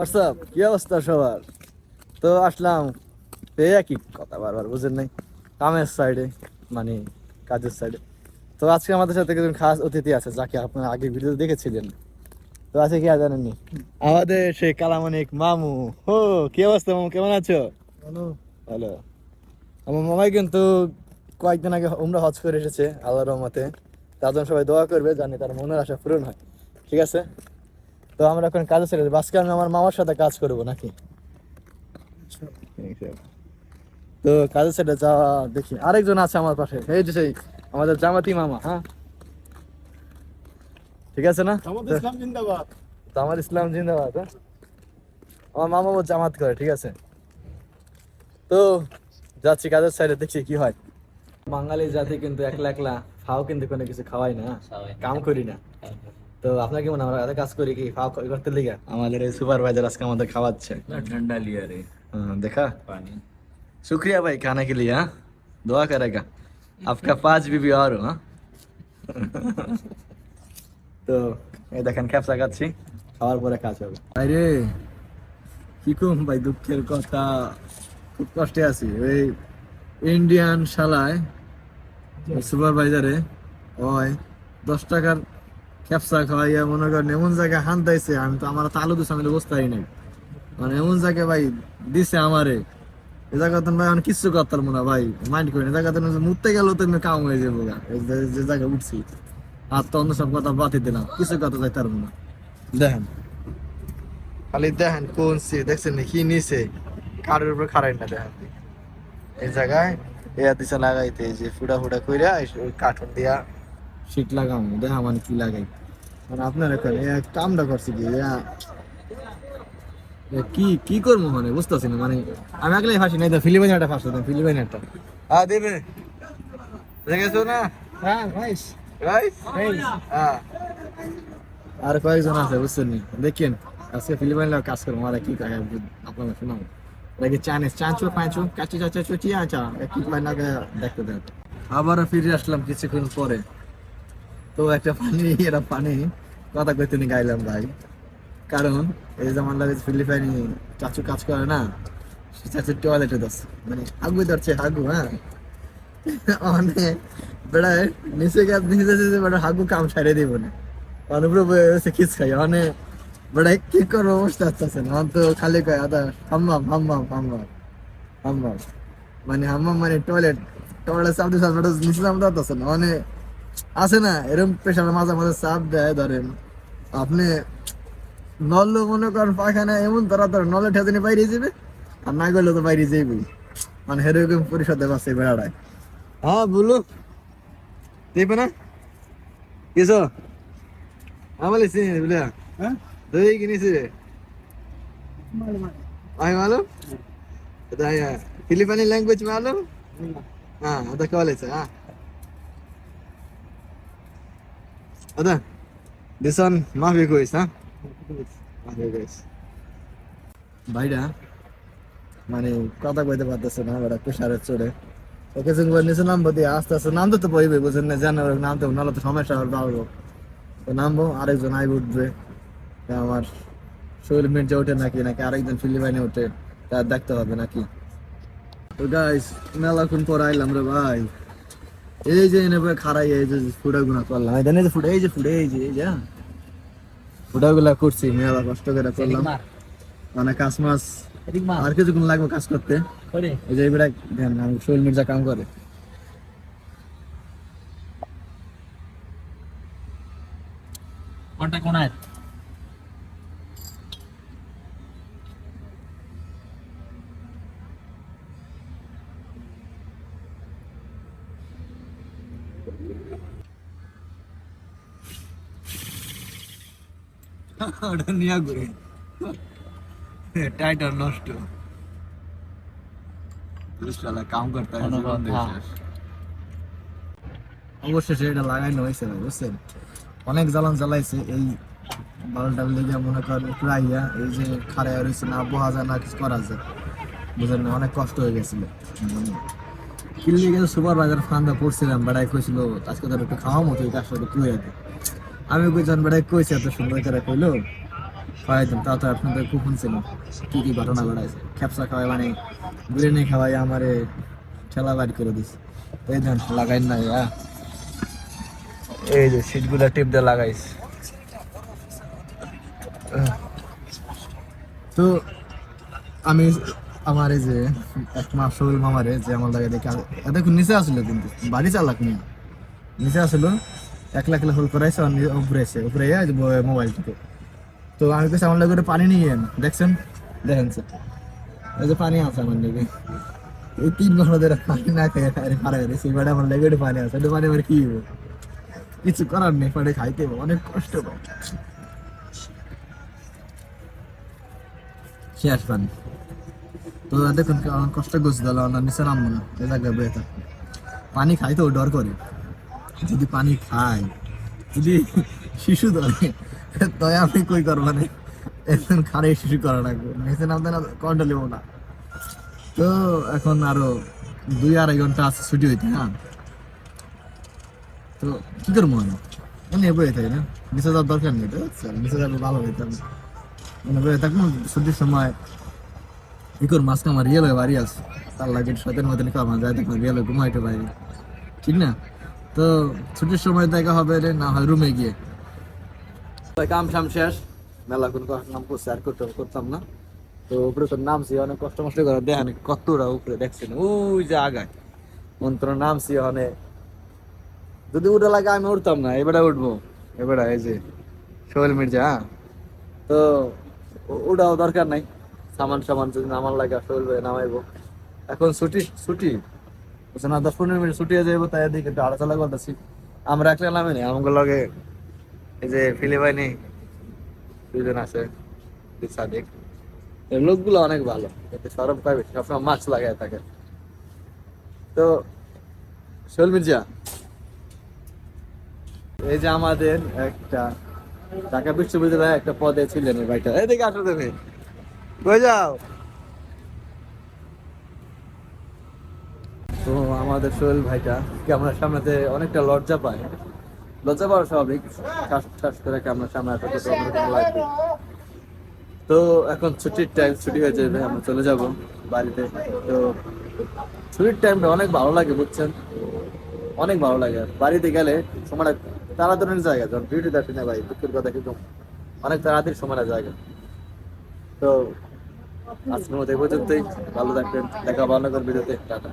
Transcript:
WhatsApp? কি অবস্থা সবার? তো আসলাম। এই একই কথা বারবার বুঝেন নাই? কামের সাইডে মানে কাজের সাইডে তো আজকে আমাদের সাথে একজন খাস অতিথি আছে যাকে আপনারা আগে ভিডিও দেখেছিলেন। তো আছে কি আর জানেননি আমাদের সেই কালামানিক মামু। হো কি অবস্থা মামু? কেমন আছো? হ্যালো আমার মামাই কিন্তু কয়েকদিন আগে উমরা হজ করে এসেছে আল্লাহ রহমতে। তার জন্য সবাই দোয়া করবে জানি তার মনের আশা পূরণ হয়। ঠিক আছে? তো আমরা এখন কাজে ছেড়ে দেবো আজকে আমি আমার মামার সাথে কাজ করব নাকি? তো কাজে ছেড়ে যাওয়া দেখি। আরেকজন আছে আমার পাশে। এই যে সেই আমাদের জামাতি মামা হ্যাঁ? ঠিক আছে না? আমাদের ইসলাম জিন্দাবাদ। আমার ইসলাম জিন্দাবাদ হ্যাঁ? আমার মামা ও জামাত করে ঠিক আছে? তো যাচ্ছি কাজের সাইডে দেখছি কি হয়। বাঙালি জাতি কিন্তু একলা একলা ফাও কিন্তু কোনো কিছু খাওয়াই না। কাম করি না। তো আপনার কেমন আমরা কাজ করি কি খাওয়া করতে লিগা? আমাদের এই সুপারভাইজার আজকে আমাদের খাওয়াচ্ছে। ঠান্ডা লিয়া রে। হ্যাঁ, দেখা। পানি। শুক্রিয়া ভাই খানা কে লিয়া দোয়া করেগা। আপকা পাঁচ বিবি আর হ্যাঁ? তো এই দেখেন ক্যাপসা খাচ্ছি। খাওয়ার পরে কাজ হবে। আরে কি কম ভাই দুঃখের কথা। খুব কষ্টে আছি। ওই ইন্ডিয়ান শালায় সুপারভাইজারে ওই দশ টাকার ক্যাপসা খাওয়াইয়া মনে করেন এমন জায়গায় হান দিয়েছে আমি তো আমার তো আলু দুস আমি বসতেই নাই। মানে এমন জায়গায় ভাই দিছে আমারে। এ জায়গা তো ভাই আমি কিচ্ছু করতাম না ভাই মাইন্ড করি না জায়গা তো মুততে গেল তো কাম হয়ে যাব যে- জায়গায় উঠছি আর তো অন্য সব কথা বাতি দিলাম কিছু কথা যাইতে পারব না। দেখেন। খালি দেখেন কোন সে দেখছেন কি নিছে? কারের উপরে খারাই না দেখেন। এই জায়গায় এয়া দিছে লাগাইতে যে ফুটা ফুটা কইরা কাঠন দিয়া শীত লাগাম দেখা মানে কি লাগাই। মানে আপনার এখন এ কামটা করছে কি কি কি করব মানে বুঝতেছি না মানে আমি আগলে ফাঁসি নাই তো ফিলিপাইন একটা ফাঁসি দেন ফিলিপাইন একটা। হ্যাঁ দেবে। দেখেছ না? হ্যাঁ ভাইস। হ্যাঁ। আর কয়েকজন আছে বুঝছেন নি? দেখেন আজকে ফিলিপাইন লোক কাজ করব আর কি কাজ আপনারা শোনাবো। লাগে চাইনিজ চাঁচো পাঁচো কাচু চাচা চুচি আচা কি পাই লাগে দেখতে দেন। আবারও ফিরে আসলাম কিছুক্ষণ পরে। তো একটা পানি এটা পানি। কথা কইতে নি গাইলাম ভাই। কারণ এই যেমন লাগে ফিলিপাইনি চাচু কাজ করে না, সে চাচু টয়লেটে দোস মানে হাগু ধরছে, হাগু হ্যাঁ? অনেক বেড়ায় নিচে গিয়ে নিচে যেতে বেড়া হাগু কাম ছাড়িয়ে দিব না। অনুপ্রভ হয়েছে খিস খাই অনেক বেড়ায় কি করব অবস্থা আসতেছে না। তো খালি কয়, আদা, হাম্মাম হাম্মাম হাম্মাম হাম্মাম। মানে হাম্মাম মানে টয়লেট টয়লেট দিয়ে সামনে নিচে নামতে পারতেছে না মানে আছে না এরকম পেশার মাঝে মাঝে চাপ দেয় ধরেন। আপনি নল মনে করেন পায়খানা এমন তারা তার নলে ঠেজনি বাইরে যাবে আর না গেলে তো বাইরে যাইবে মানে হেরকম পরিষদে বাসে বেড়ায়। হ্যাঁ বলো। দেবে না? কিছু? আমার বুঝলা হ্যাঁ? দই কিনেছি আমি মালুম? দায়া ফিলিপাইনি ল্যাঙ্গুয়েজ মালুম? হ্যাঁ আদা কলেজ হ্যাঁ। আদা this one মাফি কইস হ্যাঁ মাফি কইস ভাইরা মানে কথা কইতে পারতেছে না বেটা প্রেশারের চড়ে ওকে সঙ্গে নিচে নামবো দিয়ে আস্তে আস্তে নামতে তো বইবে বুঝেন না জানো নামতে হবে, নাহলে তো সমস্যা হবে বাড়বো তো নামবো আরেকজন আইব উঠবে তা আমার শরীর মির্জা ওঠে নাকি নাকি আরেকজন ফিলিপাইনে ওঠে তা দেখতে হবে নাকি তো গাইস মেলাক্ষণ পর আইলাম রে ভাই এই যে এনে খারাই এই যে ফুটা গুনা করলাম। এই যে ফুটা এই যে ফুটা এই যে এই যে। ফুটা গুলা করছি মেলা কষ্ট করে করলাম। মানে কাজ মাস আর কিছুক্ষণ লাগবে কাজ করতে। এই যে এবার ধ্যান আমি শৈল মির্জা কাম করে। কোনটা কোনায়। ওটা নিয়ে ঘুরে টাইটার নষ্ট। শালা কাম করতে হয়। অবশেষে এটা লাগাইনো হয়েছে ভাই, বুঝছেন? অনেক জ্বালান জ্বালাইছে এই বালটা লেগে মনে করেন আইয়া এই যে খারাই রয়েছে না বোহা যায় না কিছু করা যায়। বুঝলেন না অনেক কষ্ট হয়ে গেছিল। কিনলে গেছে সুপার বাজার ফান্দা পড়ছিলাম বেড়াই কইছিল আজকে তোর একটু খাওয়া মতো এই কাজটা একটু আমি কইছিলাম বেড়াই কইছে, এত সুন্দর করে কইলো। খাওয়াই দিন তাও তো আপনাদের খুব শুনছেন কি কি ঘটনা ঘটাইছে? খ্যাপসা খাওয়াই মানে নিয়ে খাওয়াই আমারে ঠেলা বাড়ি করে দিস এই ধান লাগাই না হ্যাঁ এই যে সিটগুলা টিপ দিয়ে লাগাইস তো আমি আমার এই যে এক মাস শরীর মামারে, যে আমার লাগে দেখে দেখুন, নিচে আসলো কিন্তু, বাড়ি চালাক নিয়ে নিচে আসলো একলা একলা হোল করাইছে নি- উপরে এসে উপরে এই মোবাইল টিপে। তো আমি কাছে আমার লাগে পানি নিয়ে দেখছেন? দেখেন স্যার। এই যে পানি আছে আমার লেগে। এই তিন ঘণ্টা ধরে পানি না খেয়ে গেছে। আমার লেগে পানি আছে। পানি এবার কি কিছু করার নেই পানি খাইতে হবে, অনেক কষ্ট পাই শেষ পানি। তো দেখুন কষ্ট করছে তাহলে। আমার নিচে নামবো না। এ জায়গায় থাক পানি খাইতেও ডর করে। যদি পানি খাই যদি শিশু ধরে তাই আমি কই করব না একদম খারে শিশু করা লাগবে। নিচে নামতে না কন্ট্রোল নেব না। তো এখন আরও দুই আড়াই ঘণ্টা আছে, ছুটি হইতে হ্যাঁ? তো কি করব আমি? এমনি বয়ে থাকি না। নিচে যাওয়ার দরকার নেই তো নিচে যাবে ভালো হইতাম মানে বয়ে থাকব, ছুটির সময় কি করব? মাঝকে আমার রিয়েল হয়ে বাড়ি আছে। তার লাগে সতের মধ্যে কর্মা যায় দেখো রিয়েল ঘুমাইতে পারি। ঠিক না? তো ছুটির সময় দেখা হবে রে, না হয় রুমে গিয়ে। কাম শাম শেষ। মেলা কোন নাম করছে, আর করতে করতাম না। তো উপরে তো নামছি, অনেক কষ্ট মষ্ট করে। দেখেন কতটা উপরে দেখছেন, ওই যে আগায়। মন্ত্র নামছি অনেক যদি উঠে লাগে আমি উঠতাম না, এবারে উঠবো। এবারে এই যে, সোহেল মির্জা হ্যাঁ। তো ও- ওটাও দরকার নাই। সামান সামান যদি নামার লাগে, সোহেল নামাইবো। এখন ছুটি ছুটি? না, দশ পনেরো মিনিট ছুটি যাব তাই এদিকে একটু আড়াচালা করতেছি। আমরা একলা নামে নি আমাকে লগে এই যে দুজন আছে লোকগুলো অনেক ভালো, এতে সরব পাইবে সবসময় মাছ লাগায় থাকে। তো, সোহেল মির্জা, এই যে আমাদের একটা ঢাকা বিশ্ববিদ্যালয়ে একটা পদে ছিলেন ভাইটা। এদিকে আসো তুমি। যাও তো আমাদের সোহেল ভাইটা ক্যামেরার সামনেতে অনেকটা লজ্জা পায়? লজ্জা পাওয়া স্বাভাবিক। ঠাস করে ক্যামেরার সামনে তো লাগবে তো এখন ছুটির টাইম ছুটি হয়ে যাবে, আমরা চলে যাব বাড়িতে। তো ছুটির টাইমটা অনেক ভালো লাগে, বুঝছেন? অনেক ভালো লাগে। বাড়িতে গেলে সময়টা তাড়াতাড়ির জায়গা যখন বিউটি দেখি না ভাই, দুঃখের কথা কিন্তু অনেক তাড়াতাড়ি সময়ের জায়গা। তো আজকের মতো এই পর্যন্তই। ভালো থাকবেন। দেখা ভালো করে ভিডিওতে। টাটা।